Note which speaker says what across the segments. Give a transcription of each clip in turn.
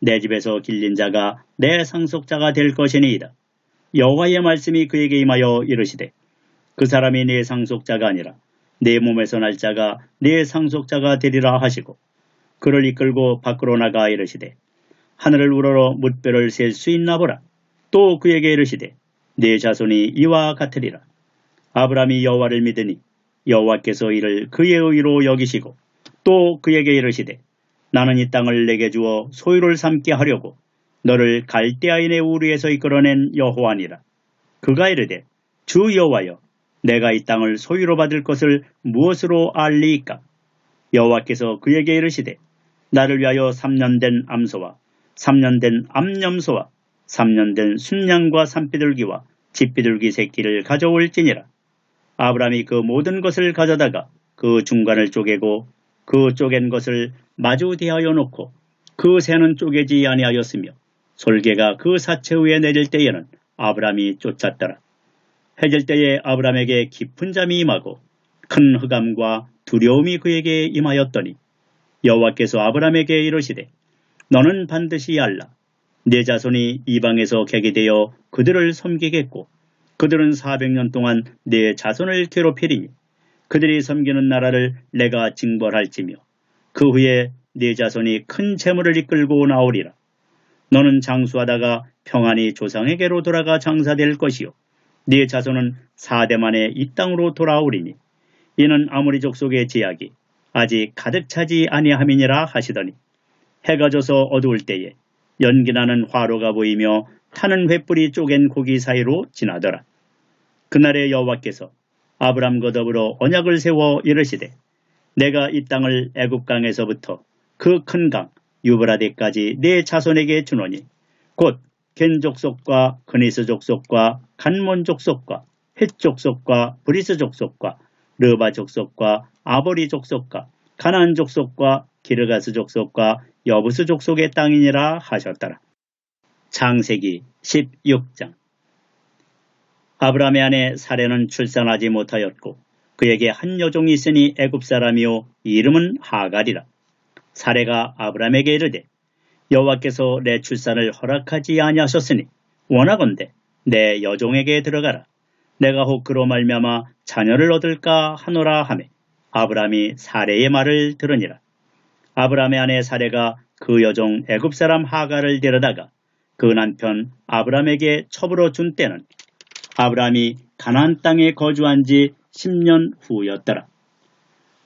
Speaker 1: 내 집에서 길린 자가 내 상속자가 될 것이니이다. 여호와의 말씀이 그에게 임하여 이르시되 그 사람이 내 상속자가 아니라 내 몸에서 날 자가 내 상속자가 되리라 하시고 그를 이끌고 밖으로 나가 이르시되 하늘을 우러러 뭇별을 셀 수 있나 보라. 또 그에게 이르시되 내 자손이 이와 같으리라. 아브라함이 여호와를 믿으니 여호와께서 이를 그의 의로 여기시고 또 그에게 이르시되 나는 이 땅을 내게 주어 소유를 삼게 하려고 너를 갈대아인의 우리에서 이끌어낸 여호와니라. 그가 이르되 주 여호와여 내가 이 땅을 소유로 받을 것을 무엇으로 알리이까? 여호와께서 그에게 이르시되 나를 위하여 3년 된 암소와 3년 된 암염소와 3년 된 순양과 산비둘기와 집비둘기 새끼를 가져올지니라. 아브라함이 그 모든 것을 가져다가 그 중간을 쪼개고 그 쪼갠 것을 마주 대하여 놓고 그 새는 쪼개지 아니하였으며 솔개가 그 사체 위에 내릴 때에는 아브람이 쫓았더라. 해질 때에 아브람에게 깊은 잠이 임하고 큰 흑암과 두려움이 그에게 임하였더니 여호와께서 아브람에게 이르시되 너는 반드시 알라 내 자손이 이방에서 객이 되어 그들을 섬기겠고 그들은 400년 동안 내 자손을 괴롭히리니 그들이 섬기는 나라를 내가 징벌할지며 그 후에 네 자손이 큰 재물을 이끌고 나오리라. 너는 장수하다가 평안히 조상에게로 돌아가 장사될 것이요. 네 자손은 사대 만에 이 땅으로 돌아오리니 이는 아무리 족속의 제약이 아직 가득 차지 아니함이니라 하시더니 해가 져서 어두울 때에 연기나는 화로가 보이며 타는 횃불이 쪼갠 고기 사이로 지나더라. 그날에 여호와께서 아브람과 더불어 언약을 세워 이르시되 내가 이 땅을 애굽 강에서부터 그 큰 강 유브라데까지 내 자손에게 주노니 곧 겐 족속과 그니스 족속과 간몬 족속과 헷 족속과 브리스 족속과 르바 족속과 아버리 족속과 가나안 족속과 기르가스 족속과 여부스 족속의 땅이니라 하셨더라. 창세기 16장 아브라함의 아내 사례는 출산하지 못하였고 그에게 한 여종이 있으니 애굽 사람이요 이름은 하갈이라. 사례가 아브라함에게 이르되 여호와께서 내 출산을 허락하지 아니하셨으니 원하건대 내 여종에게 들어가라. 내가 혹 그로 말미암아 자녀를 얻을까 하노라 하매 아브라함이 사례의 말을 들으니라. 아브라함의 아내 사례가 그 여종 애굽 사람 하갈을 데려다가 그 남편 아브라함에게 첩으로 준 때는 아브라함이 가나안 땅에 거주한 지 10년 후였더라.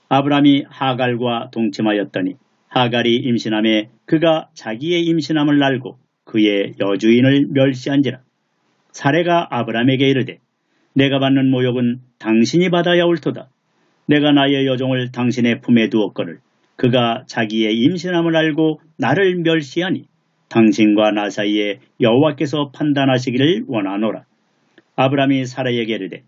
Speaker 1: 아브라함이 하갈과 동침하였더니 하갈이 임신함에 그가 자기의 임신함을 알고 그의 여주인을 멸시한지라. 사례가 아브라함에게 이르되 내가 받는 모욕은 당신이 받아야 옳도다. 내가 나의 여종을 당신의 품에 두었거늘 그가 자기의 임신함을 알고 나를 멸시하니 당신과 나 사이에 여호와께서 판단하시기를 원하노라. 아브라함이 사라에게 이르되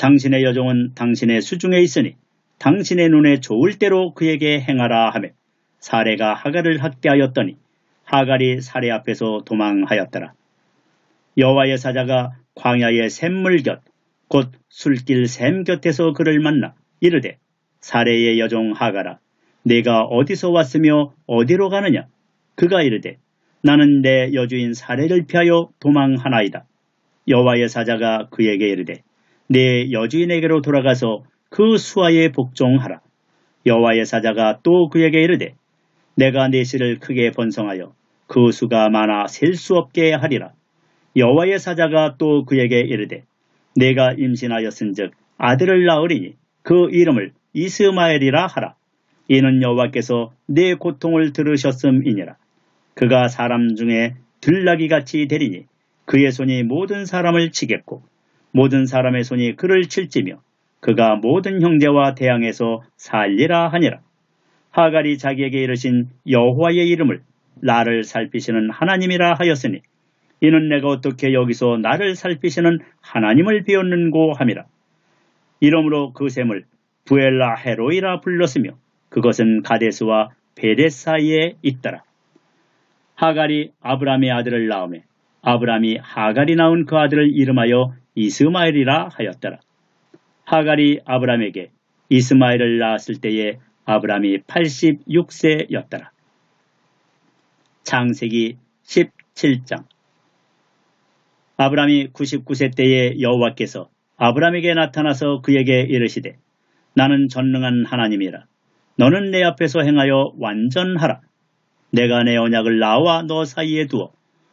Speaker 1: 당신의 여종은 당신의 수중에 있으니 당신의 눈에 좋을 대로 그에게 행하라 하며 사례가 하갈을 학대하였더니 하갈이 사례 앞에서 도망하였더라. 여호와의 사자가 광야의 샘물 곁, 곧 술길 샘 곁에서 그를 만나 이르되 사례의 여종 하갈아 내가 어디서 왔으며 어디로 가느냐? 그가 이르되 나는 내 여주인 사례를 피하여 도망하나이다. 여호와의 사자가 그에게 이르되 내 여주인에게로 돌아가서 그 수하에 복종하라. 여호와의 사자가 또 그에게 이르되 내가 내 씨를 크게 번성하여 그 수가 많아 셀 수 없게 하리라. 여호와의 사자가 또 그에게 이르되 내가 임신하였은즉 아들을 낳으리니 그 이름을 이스마엘이라 하라. 이는 여호와께서 내 고통을 들으셨음이니라. 그가 사람 중에 들나기 같이 되리니 그의 손이 모든 사람을 치겠고 모든 사람의 손이 그를 칠지며 그가 모든 형제와 대항해서 살리라 하니라. 하갈이 자기에게 이르신 여호와의 이름을 나를 살피시는 하나님이라 하였으니 이는 내가 어떻게 여기서 나를 살피시는 하나님을 비웠는고 함이라. 이러므로 그 샘을 부엘라 헤로이라 불렀으며 그것은 가데스와 베레스 사이에 있더라. 하갈이 아브람의 아들을 낳음에 아브람이 하갈이 낳은 그 아들을 이름하여 이스마엘이라 하였더라. 하갈이 아브람에게 이스마엘을 낳았을 때에 아브람이 86세였더라. 창세기 17장 아브람이 99세 때에 여호와께서 아브람에게 나타나서 그에게 이르시되 나는 전능한 하나님이라 너는 내 앞에서 행하여 완전하라 내가 내 언약을 나와 너 사이에 두어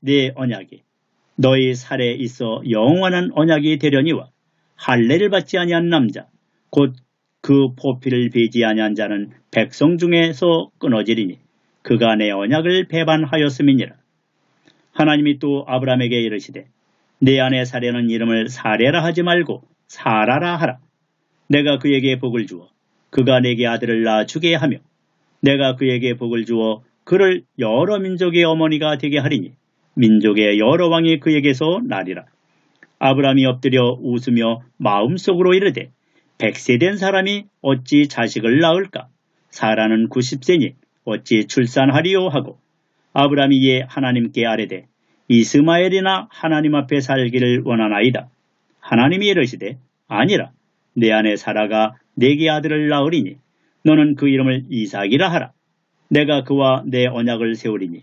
Speaker 1: 네 언약이 너희 살에 있어 영원한 언약이 되려니와 할례를 받지 아니한 남자 곧 그 포피를 베지 아니한 자는 백성 중에서 끊어지리니 그가 내 언약을 배반하였음이니라. 하나님이 또 아브라함에게 이르시되 내 안에 사려는 이름을 사례라 하지 말고 사라라 하라. 내가 그에게 복을 주어 그가 내게 아들을 낳아 주게 하며 내가 그에게 복을 주어 그를 여러 민족의 어머니가 되게 하리니 민족의 여러 왕이 그에게서 나리라. 아브라함이 엎드려 웃으며 마음속으로 이르되 백세 된 사람이 어찌 자식을 낳을까? 사라는 90세니 어찌 출산하리요 하고 아브라함이 이에 하나님께 아뢰되 이스마엘이나 하나님 앞에 살기를 원하나이다. 하나님이 이르시되 아니라 내 안에 사라가 내게 아들을 낳으리니 너는 그 이름을 이삭이라 하라. 내가 그와 내 언약을 세우리니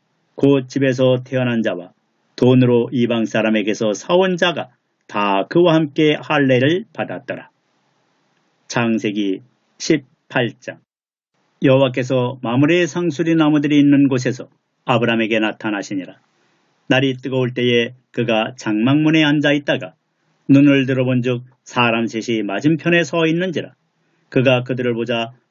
Speaker 1: 곧 집에서 태어난 자와 돈으로 이방 사람에게서 사온 자가 다 그와 함께 할례를 받았더라. 창세기 18장 여호와께서 마무리의 상수리 나무들이 있는 곳에서 아브람에게 나타나시니라. 날이 뜨거울 때에 그가 장막문에 앉아 있다가 눈을 들어본 즉 사람 셋이 맞은편에 서 있는지라. 그가 그들을 보자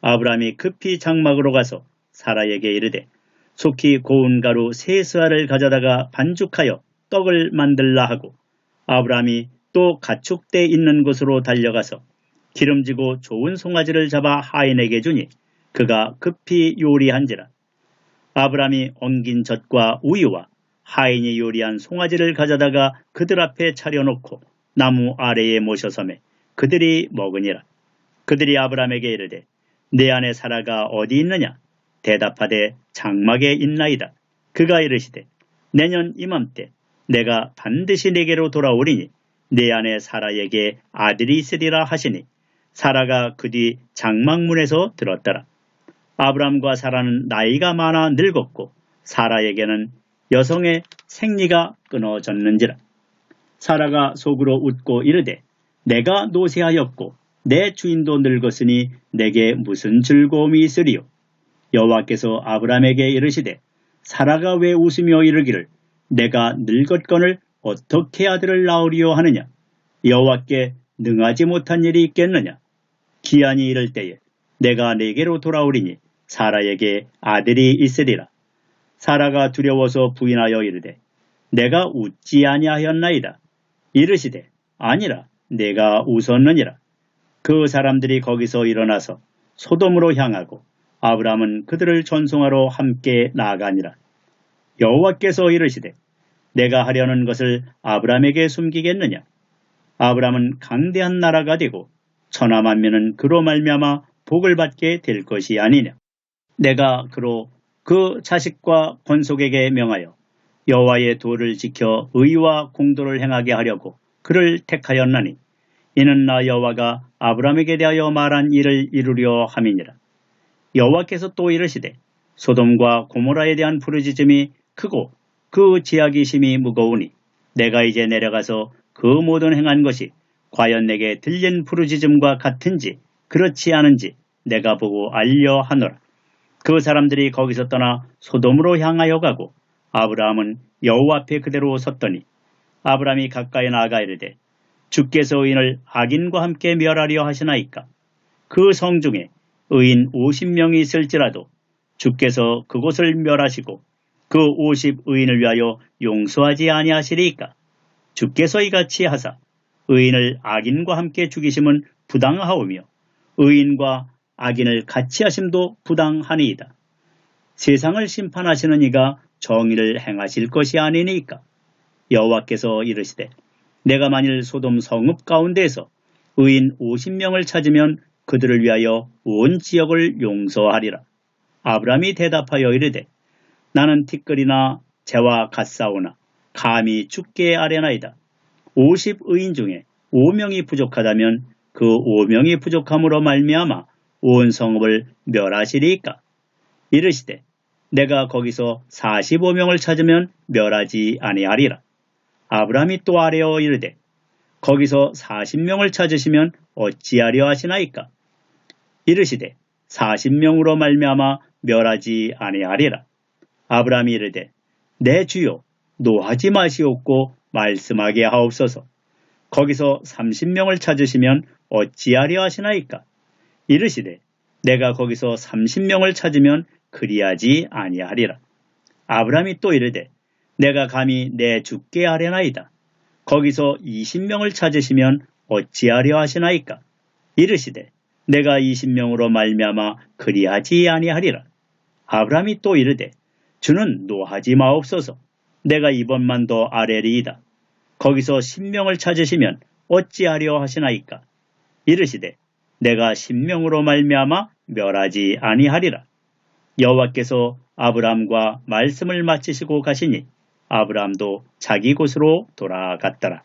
Speaker 1: 아브라함이 급히 장막으로 가서 사라에게 이르되 속히 고운 가루 세 스알을 가져다가 반죽하여 떡을 만들라 하고 아브라함이 또 가축대 있는 곳으로 달려가서 기름지고 좋은 송아지를 잡아 하인에게 주니 그가 급히 요리한지라. 아브라함이 엉긴 젖과 우유와 하인이 요리한 송아지를 가져다가 그들 앞에 차려놓고 나무 아래에 모셔섬에 그들이 먹으니라. 그들이 아브라함에게 이르되 내 안에 사라가 어디 있느냐? 대답하되 장막에 있나이다. 그가 이르시되 내년 이맘때 내가 반드시 내게로 돌아오리니 내 안에 사라에게 아들이 있으리라 하시니 사라가 그 뒤 장막문에서 들었더라. 아브람과 사라는 나이가 많아 늙었고 사라에게는 여성의 생리가 끊어졌는지라. 사라가 속으로 웃고 이르되 내가 노쇠하였고 내 주인도 늙었으니 내게 무슨 즐거움이 있으리요. 여호와께서 아브람에게 이르시되 사라가 왜 웃으며 이르기를 내가 늙었건을 어떻게 아들을 낳으리요 하느냐? 여호와께 능하지 못한 일이 있겠느냐? 기한이 이를 때에 내가 내게로 돌아오리니 사라에게 아들이 있으리라. 사라가 두려워서 부인하여 이르되 내가 웃지 아니하였나이다. 이르시되 아니라 내가 웃었느니라 그 사람들이 거기서 일어나서 소돔으로 향하고 아브라함은 그들을 전송하러 함께 나아가니라. 여호와께서 이르시되 내가 하려는 것을 아브라함에게 숨기겠느냐? 아브라함은 강대한 나라가 되고 천하 만면은 그로 말미암아 복을 받게 될 것이 아니냐? 내가 그로 그 자식과 권속에게 명하여 여호와의 도를 지켜 의와 공도를 행하게 하려고 그를 택하였나니 이는 나 여호와가 아브라함에게 대하여 말한 일을 이루려 함이니라. 여호와께서 또 이르시되 소돔과 고모라에 대한 부르짖음이 크고 그 지약이 심이 무거우니 내가 이제 내려가서 그 모든 행한 것이 과연 내게 들린 부르짖음과 같은지 그렇지 않은지 내가 보고 알려 하노라. 그 사람들이 거기서 떠나 소돔으로 향하여 가고 아브라함은 여호와 앞에 그대로 섰더니 아브라함이 가까이 나아가 이르되 주께서 의인을 악인과 함께 멸하려 하시나이까? 그 성 중에 의인 50명이 있을지라도 주께서 그곳을 멸하시고 그 50의인을 위하여 용서하지 아니하시리이까? 주께서 이같이 하사 의인을 악인과 함께 죽이심은 부당하오며 의인과 악인을 같이 하심도 부당하니이다. 세상을 심판하시는 이가 정의를 행하실 것이 아니니까? 여호와께서 이르시되 내가 만일 소돔 성읍 가운데에서 의인 50명을 찾으면 그들을 위하여 온 지역을 용서하리라. 아브라함이 대답하여 이르되 나는 티끌이나 재와 갓사오나 감히 죽게 아뢰나이다. 50의인 중에 5명이 부족하다면 그 5명이 부족함으로 말미암아 온 성읍을 멸하시리까? 이르시되 내가 거기서 45명을 찾으면 멸하지 아니하리라. 아브라함이 또 아뢰어 이르되 거기서 40명을 찾으시면 어찌하려 하시나이까? 이르시되 40명으로 말미암아 멸하지 아니하리라. 아브라함이 이르되 내 주여 노하지 마시옵고 말씀하게 하옵소서. 거기서 30명을 찾으시면 어찌하려 하시나이까? 이르시되 내가 거기서 30명을 찾으면 그리하지 아니하리라. 아브라함이 또 이르되 내가 감히 내 죽게 하려나이다. 거기서 20명을 찾으시면 어찌하려 하시나이까? 이르시되 내가 20명으로 말미암아 그리하지 아니하리라. 아브라함이 또 이르되 주는 노하지 마옵소서. 내가 이번만 더 아뢰리이다. 거기서 10명을 찾으시면 어찌하려 하시나이까? 이르시되 내가 10명으로 말미암아 멸하지 아니하리라. 여호와께서 아브라함과 말씀을 마치시고 가시니 아브라함도 자기 곳으로 돌아갔더라.